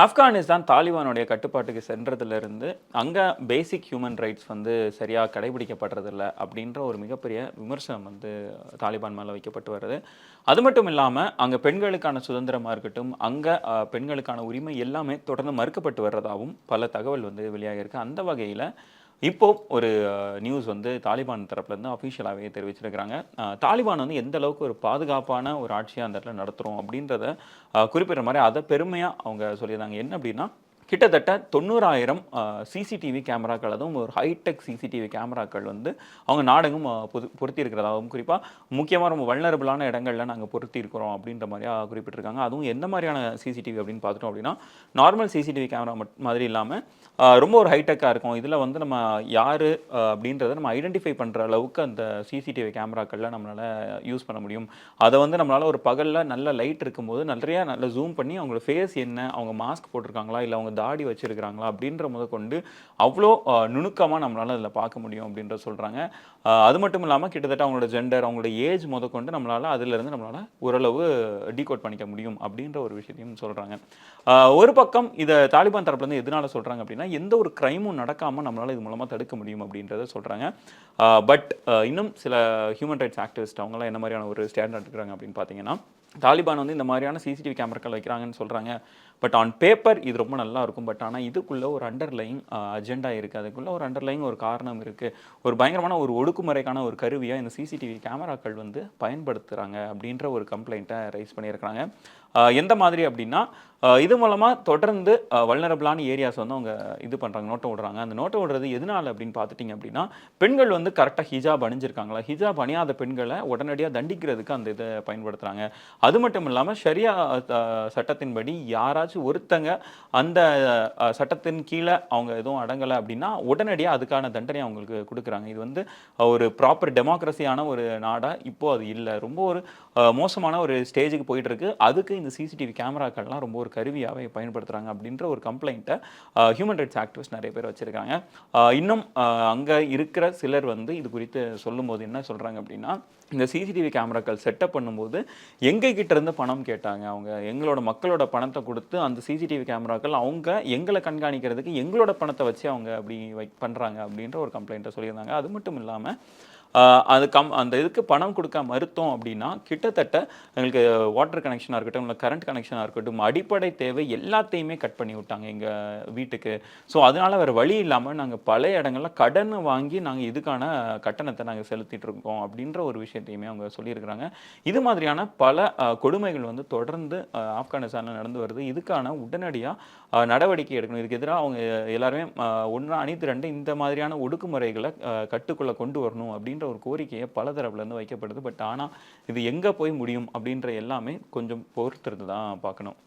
ஆப்கானிஸ்தான் தாலிபானுடைய கட்டுப்பாட்டுக்கு சென்றதுலேருந்து அங்கே பேசிக் human rights வந்து சரியாக கடைபிடிக்கப்படுறதில்ல அப்படின்ற ஒரு மிகப்பெரிய விமர்சனம் வந்து தாலிபான் மேலே வைக்கப்பட்டு வருது. அது மட்டும் இல்லாமல் அங்கே பெண்களுக்கான சுதந்திரமாக இருக்கட்டும் அங்கே பெண்களுக்கான உரிமை எல்லாமே தொடர்ந்து மறுக்கப்பட்டு வர்றதாகவும் பல தகவல் வந்து வெளியாகிருக்கு அந்த வகையில் இப்போ ஒரு நியூஸ் வந்து தாலிபான் தரப்புலேருந்து அஃபிஷியலாகவே தெரிவிச்சிருக்கிறாங்க. தாலிபான் வந்து எந்த அளவுக்கு ஒரு பாதுகாப்பான ஒரு ஆட்சியாக அந்த இடத்துல நடத்துகிறோம் அப்படின்றத குறிப்பிட்ற மாதிரி அதை பெருமையாக அவங்க சொல்லியிருந்தாங்க. என்ன அப்படின்னா கிட்டத்தட்ட தொண்ணூறாயிரம் சிசிடிவி கேமராக்கள் அதுவும் ஒரு ஹைடெக் சிசிடிவி கேமராக்கள் வந்து அவங்க நாடெங்கும் பொது பொருத்தி இருக்கிறதாகவும் குறிப்பாக முக்கியமாக ரொம்ப வல்னரபிளான இடங்கள்ல நாங்கள் பொருத்தி இருக்கிறோம் அப்படின்ற மாதிரியா குறிப்பிட்டிருக்காங்க. அதுவும் எந்த மாதிரியான சிசிடிவி அப்படின்னு பார்த்துட்டோம் அப்படின்னா நார்மல் சிசிடிவி கேமரா மாதிரி இல்லாமல் ரொம்ப ஒரு ஹைடெக்காக இருக்கும். இதில் வந்து நம்ம யார் அப்படின்றத நம்ம ஐடென்டிஃபை பண்ணுற அளவுக்கு அந்த சிசிடிவி கேமராக்களில் நம்மளால் யூஸ் பண்ண முடியும். அதை வந்து நம்மளால் ஒரு பகலில் நல்ல லைட் இருக்கும்போது நிறையா நல்ல ஜூம் பண்ணி அவங்களோட ஃபேஸ் என்ன அவங்க மாஸ்க் போட்டிருக்காங்களா இல்லை அவங்க தாடி வச்சுருக்கிறாங்களா அப்படின்ற முத கொண்டு அவ்வளோ நுணுக்கமாக நம்மளால் அதில் பார்க்க முடியும் அப்படின்ற சொல்கிறாங்க அது மட்டும் இல்லாமல் கிட்டத்தட்ட அவங்களோட ஜெண்டர் அவங்களோட ஏஜ் முத கொண்டு நம்மளால் அதிலிருந்து நம்மளால் ஓரளவு டீகோட் பண்ணிக்க முடியும் அப்படின்ற ஒரு விஷயத்தையும் சொல்கிறாங்க ஒரு பக்கம் இதை தாலிபான் தரப்புலேருந்து எதனால சொல்கிறாங்க அப்படின்னா எந்த ஒரு க்ரைமும் நடக்காமல் நம்மளால் இது மூலமாக தடுக்க முடியும் அப்படின்றத சொல்கிறாங்க பட் இன்னும் சில ஹியூமன் ரைட்ஸ் ஆக்டிவிஸ்ட் அவங்களாம் என்ன மாதிரியான ஒரு ஸ்டாண்டர்ட் இருக்கிறாங்க அப்படின்னு பார்த்தீங்கன்னா தாலிபான் வந்து இந்த மாதிரியான சிசிடிவி கேமராக்கள் வைக்கிறாங்கன்னு சொல்கிறாங்க பட் ஆன் பேப்பர் இது ரொம்ப நல்லா இருக்கும். பட் ஆனால் இதுக்குள்ளே ஒரு அண்டர்லைங் அஜெண்டா இருக்குது அதுக்குள்ளே ஒரு அண்டர்லைங் ஒரு காரணம் இருக்குது ஒரு பயங்கரமான ஒரு ஒடுக்குமுறைக்கான ஒரு கருவியாக இந்த சிசிடிவி கேமராக்கள் வந்து பயன்படுத்துகிறாங்க அப்படின்ற ஒரு கம்ப்ளைண்ட்டை ரைஸ் பண்ணியிருக்கிறாங்க. எந்த மாதிரி அப்படின்னா இது மூலமாக தொடர்ந்து வல்னரபிளான ஏரியாஸ் வந்து அவங்க இது பண்ணுறாங்க நோட்டை விடுறாங்க அந்த நோட்டை விடுறது எதனால அப்படின்னு பார்த்துட்டிங்க அப்படின்னா பெண்கள் வந்து கரெக்டாக ஹிஜாப் அணிஞ்சிருக்காங்களா? ஹிஜாப் அணியாத பெண்களை உடனடியாக தண்டிக்கிறதுக்கு அந்த இதை பயன்படுத்துகிறாங்க அது மட்டும் இல்லாமல் ஷரியா சட்டத்தின்படி யாராச்சும் ஒருத்தங்க அந்த சட்டத்தின் கீழே அவங்க எதுவும் அடங்கலை அப்படின்னா உடனடியாக அதுக்கான தண்டனை அவங்களுக்கு கொடுக்குறாங்க. இது வந்து ஒரு ப்ராப்பர் டெமோக்ரஸியான ஒரு நாடாக இப்போது அது இல்லை. ரொம்ப ஒரு மோசமான ஒரு ஸ்டேஜுக்கு போயிட்டு இருக்கு. அதுக்கு இந்த சிசிடிவி கேமராக்கள்லாம் ரொம்ப ஒரு கருவியாகவே பயன்படுத்துகிறாங்க அப்படின்ற ஒரு கம்ப்ளைண்ட்டை ஹியூமன் ரைட்ஸ் ஆக்டிவிஸ்ட் நிறைய பேர் வச்சுருக்காங்க. இன்னும் அங்கே இருக்கிற சிலர் வந்து இது குறித்து சொல்லும்போது என்ன சொல்கிறாங்க அப்படின்னா இந்த சிசிடிவி கேமராக்கள் செட்டப் பண்ணும்போது எங்ககிட்ட இருந்து பணம் கேட்டாங்க அவங்க? எங்களோட மக்களோட பணத்தை கொடுத்து அந்த சிசிடிவி கேமராக்கள் அவங்க எங்களை கண்காணிக்கிறதுக்கு எங்களோட பணத்தை வச்சு அவங்க அப்படி வை பண்ணுறாங்க அப்படின்ற ஒரு கம்ப்ளைண்ட்டை சொல்லியிருந்தாங்க. அது மட்டும் இல்லாமல் அது கம் அந்த இதுக்கு பணம் கொடுக்க மறுத்தோம் அப்படின்னா கிட்டத்தட்ட எங்களுக்கு வாட்டர் கனெக்ஷனாக இருக்கட்டும் இல்லை கரண்ட் கனெக்ஷனாக இருக்கட்டும் அடிப்படை தேவை எல்லாத்தையுமே கட் பண்ணி விட்டாங்க எங்கள் வீட்டுக்கு. ஸோ அதனால வேறு வழி இல்லாமல் நாங்கள் பல இடங்கள்ல கடன் வாங்கி நாங்கள் இதுக்கான கட்டணத்தை நாங்கள் செலுத்திட்டு இருக்கோம் அப்படின்ற ஒரு விஷயத்தையுமே அவங்க சொல்லியிருக்கிறாங்க. இது மாதிரியான பல கொடுமைகள் வந்து தொடர்ந்து ஆப்கானிஸ்தானில் நடந்து வருது. இதுக்கான உடனடியாக நடவடிக்கை எடுக்கணும். இதுக்கு எதிராக அவங்க எல்லாருமே ஒன்றா அணித்து ரெண்டு இந்த மாதிரியான ஒடுக்குமுறைகளை கட்டுக்குள்ளே கொண்டு வரணும் அப்படின்னு அப்படின்ற ஒரு கோரிக்கையை பல தரப்புலேருந்து வைக்கப்படுது. பட் ஆனால் இது எங்கே போய் முடியும் அப்படின்ற எல்லாமே கொஞ்சம் பொறுத்திருந்து தான் பார்க்கணும்.